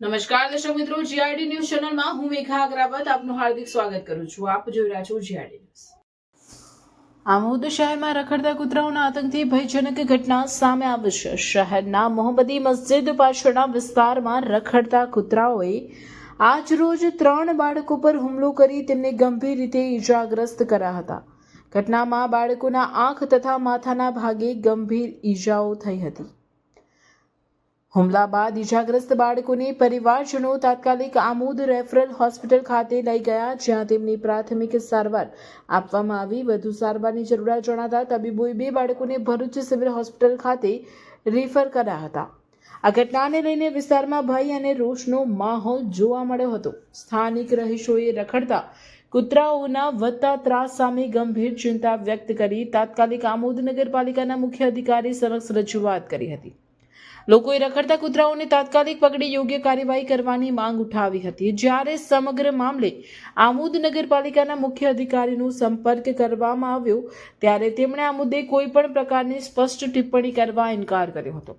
નમસ્કાર, દર્શક મિત્રો જીઆરડી ન્યૂઝ ચેનલમાં હું મેઘા અગ્રાવત આપનું હાર્દિક સ્વાગત કરું છું. આપ જોઈ રહ્યા છો જીઆરડી ન્યૂઝ આમોદ શહેરમાં રખડતા કૂતરાઓના આતંકથી ભયજનક ઘટના સામે આવી છે. શહેરના મોહમ્મદી મસ્જિદ પાછળના વિસ્તારમાં રખડતા કૂતરાઓએ આજ રોજ ત્રણ બાળકો પર હુમલો કરી તેમને ગંભીર રીતે ઈજાગ્રસ્ત કર્યા હતા. ઘટનામાં બાળકોના આંખ તથા માથાના ભાગે ગંભીર ઈજાઓ થઈ હતી. હુમલા બાદ ઈજાગ્રસ્ત બાળકોને પરિવારજનો તાત્કાલિક આમોદ રેફરલ હોસ્પિટલ ખાતે લઈ ગયા, જ્યાં તેમની પ્રાથમિક સારવાર આપવામાં આવી. વધુ સારવારની જરૂરિયાત જણાતા તબીબોએ બે બાળકોને ભરૂચ સિવિલ હોસ્પિટલ ખાતે રિફર કર્યા હતા. આ ઘટનાને લઈને વિસ્તારમાં ભય અને રોષનો માહોલ જોવા મળ્યો હતો. સ્થાનિક રહીશોએ રખડતા કૂતરાઓના વધતા ત્રાસ સામે ગંભીર ચિંતા વ્યક્ત કરી તાત્કાલિક આમોદ નગરપાલિકાના મુખ્ય અધિકારી સમક્ષ રજૂઆત કરી હતી. લોકોએ રખડતા કૂતરાઓને તાત્કાલિક પકડી યોગ્ય કાર્યવાહી કરવાની માંગ ઉઠાવી હતી. જ્યારે સમગ્ર મામલે આમોદ નગરપાલિકાના મુખ્ય અધિકારીનો સંપર્ક કરવામાં આવ્યો, ત્યારે તેમણે આ મુદ્દે કોઈ પણ પ્રકારની સ્પષ્ટ ટિપ્પણી કરવા ઇનકાર કર્યો હતો.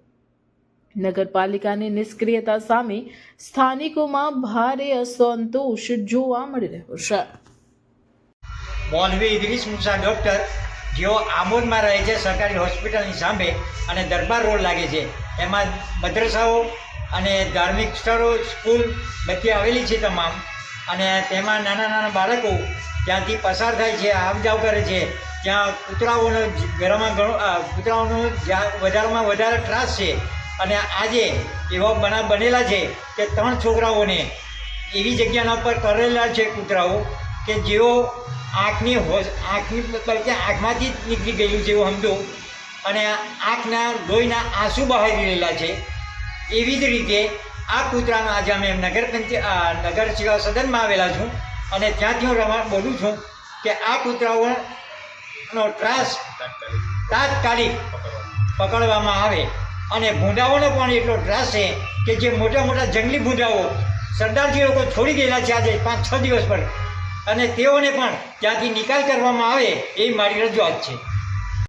નગરપાલિકાની નિષ્ક્રિયતા સામે સ્થાનિકોમાં ભારે અસંતોષ જોવા મળી રહ્યો છે. મોલવી ઇદ્રીસ મુસા ડૉક્ટર જેઓ આમોદમાં રહે છે સરકારી હોસ્પિટલની સામે અને દરબાર રોડ લાગે છે. એમાં મદ્રસાઓ અને ધાર્મિક સ્થળો, સ્કૂલ બધી આવેલી છે તમામ. અને તેમાં નાના નાના બાળકો ત્યાંથી પસાર થાય છે આવ જાવ કરે છે. ત્યાં કૂતરાઓનો ઘરમાં ઘણો કૂતરાઓનો વધારેમાં વધારે ત્રાસ છે. અને આજે એવા બનાવ બનેલા છે કે ત્રણ છોકરાઓને એવી જગ્યાના ઉપર કરેલા છે કૂતરાઓ કે જેઓ આંખની હોશ આંખની બલકે આંખમાંથી જ નીકળી ગયેલું છે એવું સમજો. અને આંખના લોહીના આંસુ બહાર રહેલા છે. એવી જ રીતે આ કૂતરાનો આજે અમે નગર પંચાયત નગર સેવા સદનમાં આવેલા છું. અને ત્યાંથી હું રમા, બોલું છું કે આ કૂતરાઓનો ત્રાસ તાત્કાલિક પકડવામાં આવે. અને ભૂંડાઓનો પણ એટલો ત્રાસ છે કે જે મોટા મોટા જંગલી ભૂંડાઓ સરદારજી લોકો છોડી ગયેલા છે આજે પાંચ છ દિવસ પર. અને તેઓને પણ ત્યાંથી નિકાલ કરવામાં આવે એ મારી રજૂઆત છે.